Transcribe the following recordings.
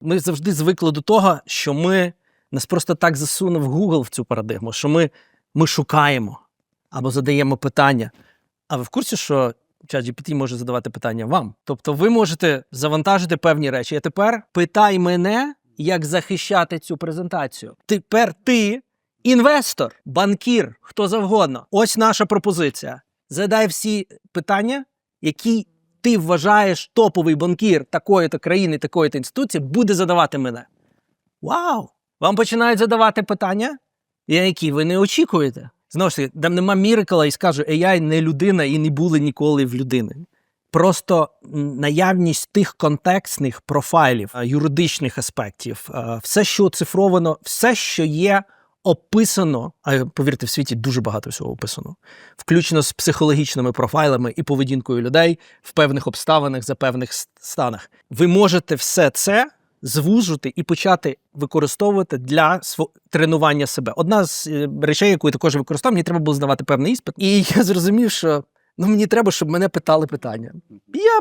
Ми завжди звикли до того, що ми нас просто так засунув Google в цю парадигму, що ми, ми шукаємо або задаємо питання. А ви в курсі, що ChatGPT може задавати питання вам? Тобто ви можете завантажити певні речі. А тепер питай мене, як захищати цю презентацію. Тепер ти інвестор, банкір, хто завгодно. Ось наша пропозиція. Задай всі питання, які ти вважаєш топовий банкір такої-то країни, такої-то інституції, буде задавати мене. Вау! Вам починають задавати питання, які ви не очікуєте. Знову ж таки, там нема мірикала і скажу, AI не людина і не були ніколи в людини. Просто наявність тих контекстних профайлів, е, юридичних аспектів, е, все, що оцифровано, все, що є описано, а повірте, в світі дуже багато всього описано, включно з психологічними профайлами і поведінкою людей в певних обставинах за певних станах. Ви можете все це звужити і почати використовувати для тренування себе. Одна з е, речей, яку я також використав, мені треба було здавати певний іспит, і я зрозумів, що. Ну, мені треба, щоб мене питали питання. Я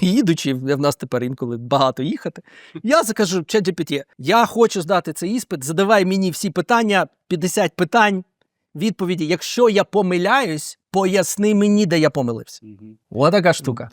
їдучи, в нас тепер інколи багато їхати. Я закажу ChatGPT, я хочу здати цей іспит, задавай мені всі питання, 50 питань, відповіді. Якщо я помиляюсь, поясни мені, де я помилився. Ось така штука.